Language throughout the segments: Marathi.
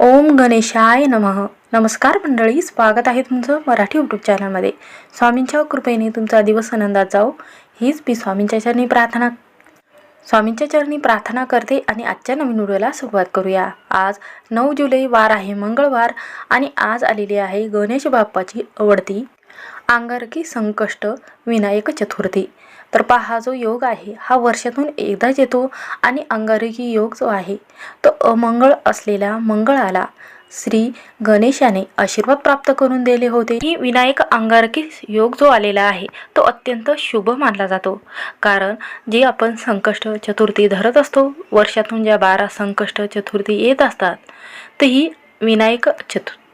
ओम गणेशाय नमः. नमस्कार मंडळी स्वागत आहे तुमचं मराठी यूट्यूब चॅनलमध्ये स्वामींच्या कृपेने तुमचा दिवस आनंदात जाओ हीच मी स्वामींच्या चरणी प्रार्थना स्वामींच्या चरणी प्रार्थना करते आणि आजच्या नवीन व्हिडिओला सुरुवात करूया. आज नऊ जुलै वार आहे मंगळवार आणि आज आलेली आहे गणेश बाप्पाची आवडती आंगारकी संकष्ट विनायक चतुर्थी. तर पहा हा जो योग आहे हा वर्षातून एकदाच येतो आणि अंगारकी योग जो आहे तो अमंगळ असलेल्या मंगळाला श्री गणेशाने आशीर्वाद प्राप्त करून दिले होते. ही विनायक अंगारकी योग जो आलेला आहे तो अत्यंत शुभ मानला जातो. कारण जे आपण संकष्ट चतुर्थी धरत असतो वर्षातून ज्या बारा संकष्ट चतुर्थी येत असतात तर ही विनायक चतुर्थी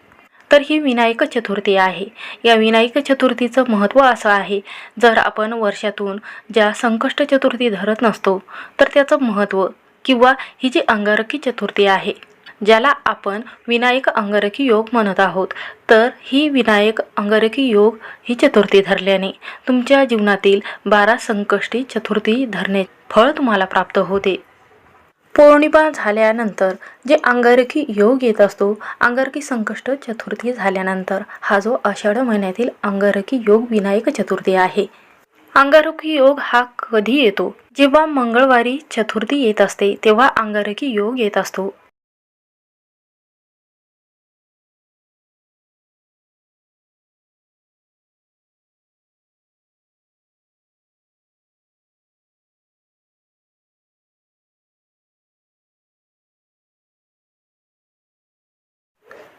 तर ही विनायक चतुर्थी आहे. या विनायक चतुर्थीचं महत्त्व असं आहे जर आपण वर्षातून ज्या संकष्ट चतुर्थी धरत नसतो तर त्याचं महत्त्व किंवा ही जी अंगारकी चतुर्थी आहे ज्याला आपण विनायक अंगारकी योग म्हणत आहोत तर ही विनायक अंगारकी योग ही चतुर्थी धरल्याने तुमच्या जीवनातील बारा संकष्टी चतुर्थी धरणे फळ तुम्हाला प्राप्त होते. पौर्णिमा झाल्यानंतर जे अंगारकी योग येत असतो अंगारकी संकष्ट चतुर्थी झाल्यानंतर हा जो आषाढ महिन्यातील अंगारकी योग विनायक चतुर्थी आहे. अंगारकी योग हा कधी येतो? जेव्हा मंगळवारी चतुर्थी येत असते तेव्हा अंगारकी योग येत असतो.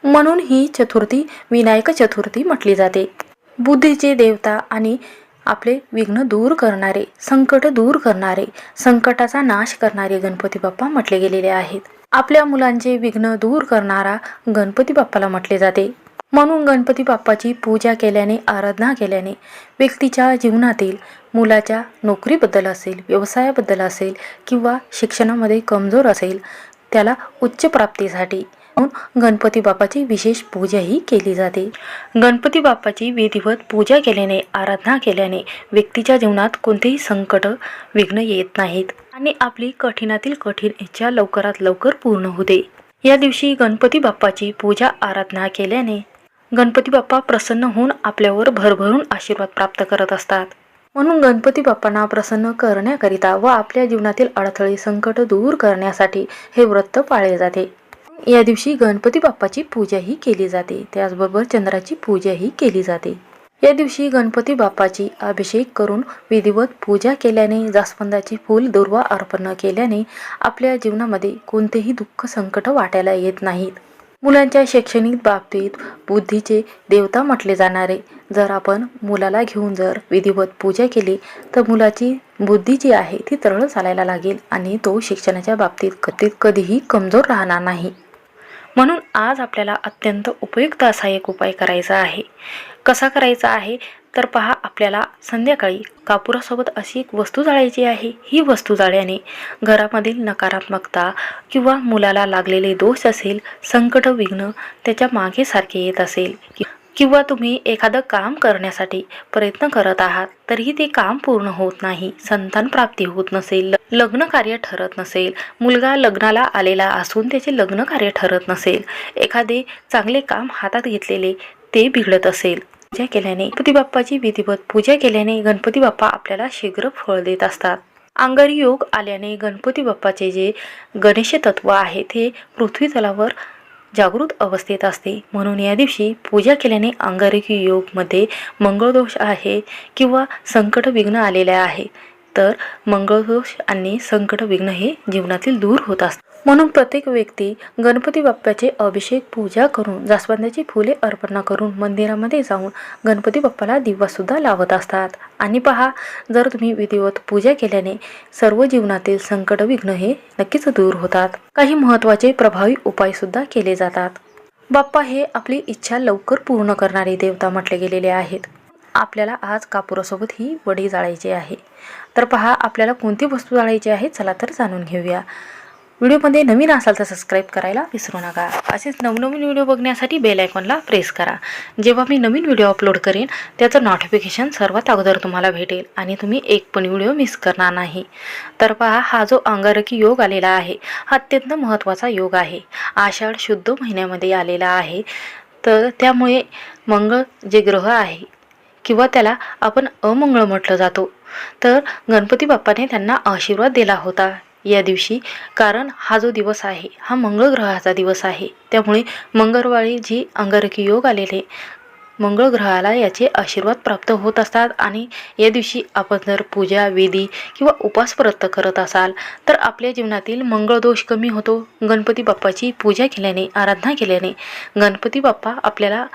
म्हणून ही चतुर्थी विनायक चतुर्थी म्हटली जाते. बुद्धीचे देवता आणि आपले विघ्न दूर करणारे संकट दूर करणारे संकटाचा नाश करणारे गणपती बाप्पा म्हटले गेलेले आहेत. आपल्या मुलांचे विघ्न दूर करणारा गणपती बाप्पाला म्हटले जाते. म्हणून गणपती बाप्पाची पूजा केल्याने आराधना केल्याने व्यक्तीच्या जीवनातील मुलाच्या नोकरीबद्दल असेल व्यवसायाबद्दल असेल किंवा शिक्षणामध्ये कमजोर असेल त्याला उच्च प्राप्तीसाठी म्हणून गणपती बाप्पाची विशेष पूजाही केली जाते. गणपती बाप्पाची विधिवत पूजा केल्याने आराधना केल्याने व्यक्तीच्या जीवनात कोणतेही संकट विघ्न येत नाहीत आणि आपली कठीणातील कठीण इच्छा लवकरात लवकर पूर्ण होते. या दिवशी गणपती बाप्पाची पूजा आराधना केल्याने गणपती बाप्पा प्रसन्न होऊन आपल्यावर भरभरून आशीर्वाद प्राप्त करत असतात. म्हणून गणपती बाप्पांना प्रसन्न करण्याकरिता व आपल्या जीवनातील अडथळे संकट दूर करण्यासाठी हे व्रत पाळले जाते. या दिवशी गणपती बाप्पाची पूजाही केली जाते. त्याचबरोबर चंद्राची पूजाही केली जाते. या दिवशी गणपती बाप्पाची अभिषेक करून विधिवत पूजा केल्याने जास्वंदाची फूल दुर्वा अर्पण केल्याने आपल्या जीवनामध्ये कोणतेही दुःख संकट वाटायला येत नाहीत. मुलांच्या शैक्षणिक बाबतीत बुद्धीचे देवता म्हटले जाणारे. जर आपण मुलाला घेऊन जर विधिवत पूजा केली तर मुलाची बुद्धी जी आहे ती तरळ चालायला लागेल आणि तो शिक्षणाच्या बाबतीत कधी कधीही कमजोर राहणार नाही. म्हणून आज आपल्याला अत्यंत उपयुक्त असा एक उपाय करायचा आहे. कसा करायचा आहे? तर पहा आपल्याला संध्याकाळी कापुरासोबत अशी एक वस्तू जाळायची आहे. ही वस्तू जाळल्याने घरामधील नकारात्मकता किंवा मुलाला लागलेले दोष असेल संकट विघ्न त्याच्यामागे सारखे येत असेल. किंवा तुम्ही एखादं काम करण्यासाठी प्रयत्न करत आहात तरीही ते काम पूर्ण होत नाही संतान प्राप्ती होत नसेल लग्न कार्य ठरत नसेल मुलगा लग्नाला आलेला असून त्याचे लग्न कार्य ठरत नसेल एखादे चांगले काम हातात घेतलेले ते बिघडत असेल. पूजा केल्याने गणपती बाप्पाची विधिवत पूजा केल्याने गणपती बाप्पा आपल्याला शीघ्र फळ देत असतात. अंगारी योग आल्याने गणपती बाप्पाचे जे गणेश तत्व आहे ते पृथ्वी तलावर जागृत अवस्थेत असते. म्हणून या दिवशी पूजा केल्याने अंगारकी योगमध्ये मंगळदोष आहे किंवा संकट विघ्न आलेले आहे. तर मंगळदोष आणि संकट विघ्न हे जीवनातील दूर होत असतात. म्हणून प्रत्येक व्यक्ती गणपती बाप्पाचे अभिषेक पूजा करून जास्वंदाची फुले अर्पणा करून मंदिरामध्ये जाऊन गणपती बाप्पाला दिवासुद्धा लावत असतात. आणि पहा जर तुम्ही विधिवत पूजा केल्याने सर्व जीवनातील संकट विघ्न हे नक्कीच दूर होतात. काही महत्त्वाचे प्रभावी उपायसुद्धा केले जातात. बाप्पा हे आपली इच्छा लवकर पूर्ण करणारे देवता म्हटले गेलेले आहेत. आपल्याला आज कापुरासोबत ही वडी जाळायची आहे. तर पहा आपल्याला कोणती वस्तू जाळायची आहे? चला तर जाणून घेऊया. व्हिडिओमध्ये नवीन असाल तर सबस्क्राईब करायला विसरू नका. असेच नवनवीन व्हिडिओ बघण्यासाठी बेल आयकॉनला प्रेस करा. जेव्हा मी नवीन व्हिडिओ अपलोड करेन त्याचं नोटिफिकेशन सर्वात अगोदर तुम्हाला भेटेल आणि तुम्ही एक पण व्हिडिओ मिस करणार नाही. तर पहा हा जो अंगारकी योग आलेला आहे हा अत्यंत महत्त्वाचा योग आहे. आषाढ शुद्ध महिन्यामध्ये आलेला आहे. तर त्यामुळे मंगळ जे ग्रह आहे किंवा त्याला आपण अमंगळ म्हटलं जातो. तर गणपती बाप्पाने त्यांना आशीर्वाद दिला होता. या दिवशी. कारण हा जो दिवस आहे हा मंगळ ग्रहाचा दिवस आहे. त्यामुळे मंगळवारी जी अंगारकी योग आलेले मंगळ ग्रहाला याचे आशीर्वाद प्राप्त होत असतात. आणि या दिवशी आपण जर पूजा विधी किंवा उपास व्रत करत असाल तर आपल्या जीवनातील मंगळ दोष कमी होतो. गणपती बाप्पाची पूजा केल्याने आराधना केल्याने गणपती बाप्पा आपल्याला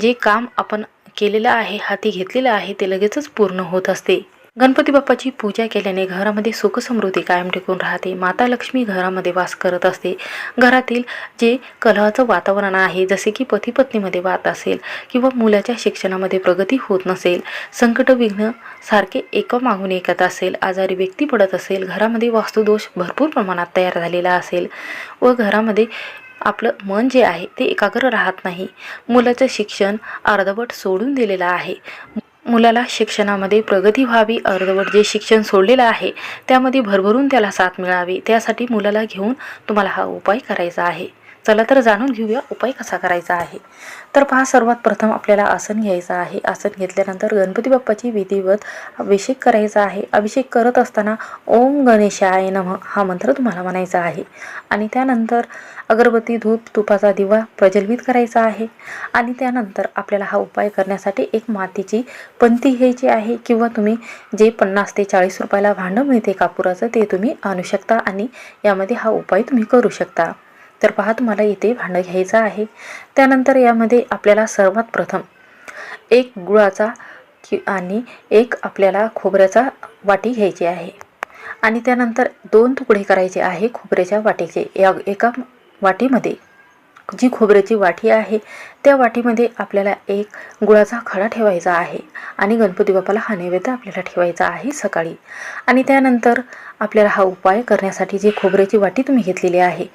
जे काम आपण केलेलं आहे हाती घेतलेलं आहे ते लगेचच पूर्ण होत असते. गणपती बाप्पाची पूजा केल्याने घरामध्ये सुखसमृद्धी कायम टिकून राहते. माता लक्ष्मी घरामध्ये वास करत असते. घरातील जे कलहाचं वातावरण आहे जसे की पती पत्नीमध्ये वाद असेल किंवा मुलाच्या शिक्षणामध्ये प्रगती होत नसेल संकट विघ्न सारखे एका मागून एकत असेल आजारी व्यक्ती पडत असेल घरामध्ये वास्तुदोष भरपूर प्रमाणात तयार झालेला असेल व घरामध्ये आपलं मन जे आहे ते एकाग्र राहत नाही. मुलाचं शिक्षण अर्धवट सोडून दिलेलं आहे. मुलाला शिक्षणामध्ये प्रगती व्हावी अर्धवट जे शिक्षण सोडलेलं आहे त्यामध्ये भरभरून त्याला साथ मिळावी. त्यासाठी मुलाला घेऊन तुम्हाला हा उपाय करायचा आहे. चला तर जाणून घेऊया उपाय कसा करायचा आहे. तर पहा सर्वात प्रथम आपल्याला आसन घ्यायचं आहे. आसन घेतल्यानंतर गणपती बाप्पाची विधिवत अभिषेक करायचा आहे. अभिषेक करत असताना ओम गणेशाय नम हा मंत्र तुम्हाला म्हणायचा आहे. आणि त्यानंतर अगरबत्ती धूप तुपाचा दिवा प्रज्वलित करायचा आहे. आणि त्यानंतर आपल्याला हा उपाय करण्यासाठी एक मातीची पंती घ्यायची आहे किंवा तुम्ही जे पन्नास ते चाळीस रुपयाला भांडं मिळते कापुराचं ते तुम्ही आणू शकता आणि यामध्ये हा उपाय तुम्ही करू शकता. तर पहा तुम्हाला इथे भांडं घ्यायचं आहे. त्यानंतर यामध्ये आपल्याला सर्वात प्रथम एक गुळाचा कि आणि एक आपल्याला खोबऱ्याचा वाटी घ्यायची आहे. आणि त्यानंतर दोन तुकडे करायचे आहे खोबऱ्याच्या वाटीचे. या एका वाटीमध्ये जी खोबऱ्याची वाटी आहे त्या वाटीमध्ये आपल्याला एक गुळाचा खडा ठेवायचा आहे आणि गणपती बाप्पाला हा नैवेद्य आपल्याला ठेवायचा आहे सकाळी. आणि त्यानंतर आपल्याला हा उपाय करण्यासाठी जी खोबऱ्याची वाटी तुम्ही घेतलेली आहे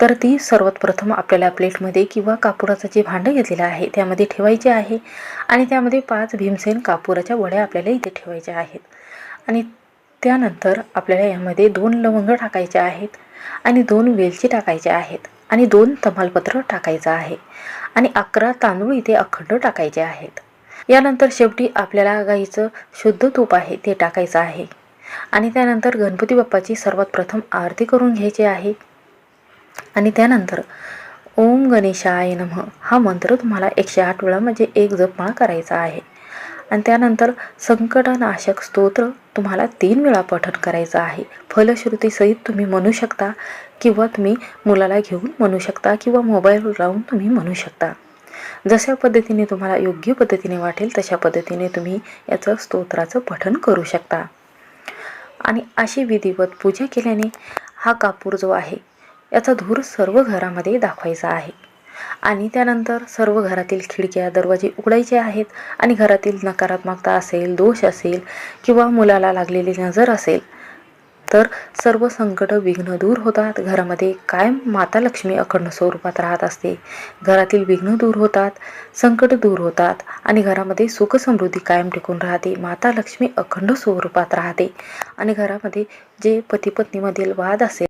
तर ती सर्वात प्रथम आपल्याला प्लेटमध्ये किंवा कापुराचं जे भांडं घेतलेलं आहे त्यामध्ये ठेवायचे आहे आणि त्यामध्ये पाच भीमसेन कापुराच्या वड्या आपल्याला इथे ठेवायच्या आहेत. आणि त्यानंतर आपल्याला यामध्ये दोन लवंग टाकायचे आहेत आणि दोन वेलची टाकायचे आहेत. आणि दोन तमालपत्र टाकायचं आहे. आणि अकरा तांदूळ इथे अखंड टाकायचे आहेत. यानंतर शेवटी आपल्याला गाईचं शुद्ध तूप आहे ते टाकायचं आहे. आणि त्यानंतर गणपती बाप्पाची सर्वात प्रथम आरती करून घ्यायची आहे. आणि त्यानंतर ओम गणेशाय नमः हा मंत्र तुम्हाला एकशे आठ वेळा म्हणजे एक जपमाळ करायचा आहे. आणि त्यानंतर संकटनाशक स्तोत्र तुम्हाला तीन वेळा पठण करायचं आहे. फलश्रुतीसहित तुम्ही म्हणू शकता किंवा तुम्ही मुलाला घेऊन म्हणू शकता किंवा मोबाईलवर लावून तुम्ही म्हणू शकता. जशा पद्धतीने तुम्हाला योग्य पद्धतीने वाटेल तशा पद्धतीने तुम्ही याचं स्तोत्राचं पठण करू शकता. आणि अशी विधिवत पूजा केल्याने हा कापूर जो आहे याचा धूर सर्व घरामध्ये दाखवायचा आहे. आणि त्यानंतर सर्व घरातील खिडक्या दरवाजे उघडायचे आहेत आणि घरातील नकारात्मकता असेल दोष असेल किंवा मुलाला लागलेली नजर असेल तर सर्व संकट विघ्न दूर होतात. घरामध्ये कायम माता लक्ष्मी अखंड स्वरूपात राहत असते. घरातील विघ्न दूर होतात संकट दूर होतात आणि घरामध्ये सुख समृद्धी कायम टिकून राहते. माता लक्ष्मी अखंड स्वरूपात राहते आणि घरामध्ये जे पती पत्नीमधील वाद असेल